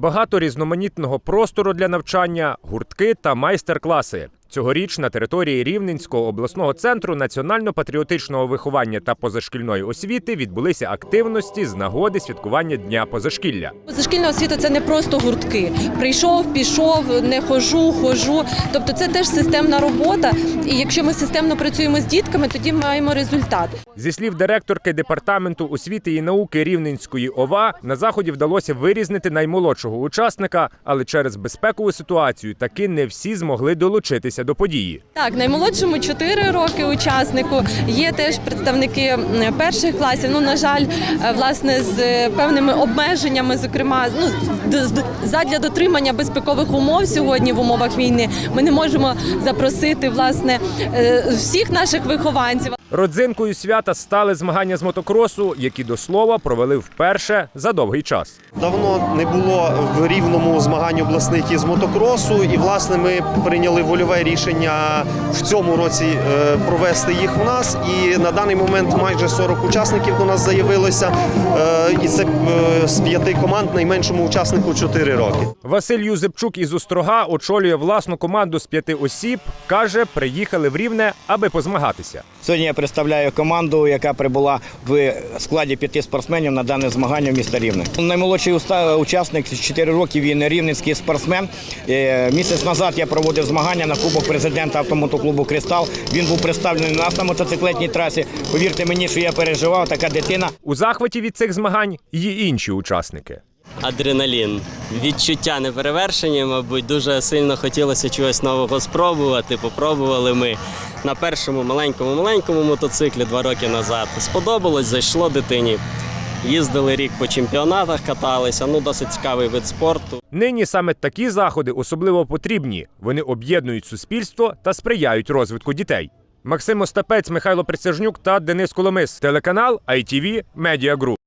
багато різноманітного простору для навчання, гуртки та майстер-класи. Цьогоріч на території Рівненського обласного центру національно-патріотичного виховання та позашкільної освіти відбулися активності з нагоди святкування Дня позашкілля. Позашкільна освіта це не просто гуртки. Прийшов, пішов, не хожу, хожу. Тобто це теж системна робота. І якщо ми системно працюємо з дітками, тоді маємо результат. Зі слів директорки департаменту освіти і науки Рівненської ОВА, на заході вдалося вирізнити наймолодшого учасника, але через безпекову ситуацію таки не всі змогли долучитися до події. Так, наймолодшому 4 роки учаснику. Є теж представники перших класів. Ну, на жаль, е, власне, з е, певними обмеженнями, зокрема, ну з- задля дотримання безпекових умов сьогодні в умовах війни. Ми не можемо запросити власне е, всіх наших вихованців. Родзинкою свята стали змагання з мотокросу, які до слова провели вперше за довгий час. Давно не було в рівному змагань обласних із мотокросу, і власне ми прийняли вольове рішення в цьому році е, провести їх у нас. І на даний момент майже 40 учасників до нас заявилося. Е, І це е, з п'яти команд найменшому учаснику 4 роки. Василь Юзепчук із Острога очолює власну команду з п'яти осіб. каже, приїхали в Рівне, аби позмагатися. Сьогодні я представляю команду, яка прибула в складі п'яти спортсменів на дане змагання в міста Рівне. Наймолодший учасник з 4 років він рівненський спортсмен. Місяць назад я проводив змагання на кубок президента автомотоклубу Кристал. Він був представлений нас на мотоциклетній трасі. Повірте мені, що я переживав. Така дитина У захваті від цих змагань є інші учасники. адреналін. Відчуття неперевершені, мабуть, дуже сильно хотілося чогось нового спробувати. Попробували ми на першому маленькому маленькому мотоциклі два роки назад. Сподобалось, зайшло дитині. Їздили рік по чемпіонатах, каталися. Ну, досить цікавий вид спорту. Нині саме такі заходи особливо потрібні. Вони об'єднують суспільство та сприяють розвитку дітей. Максим Остапець, Михайло Присяжнюк та Денис Коломис. Телеканал ITV Media Group.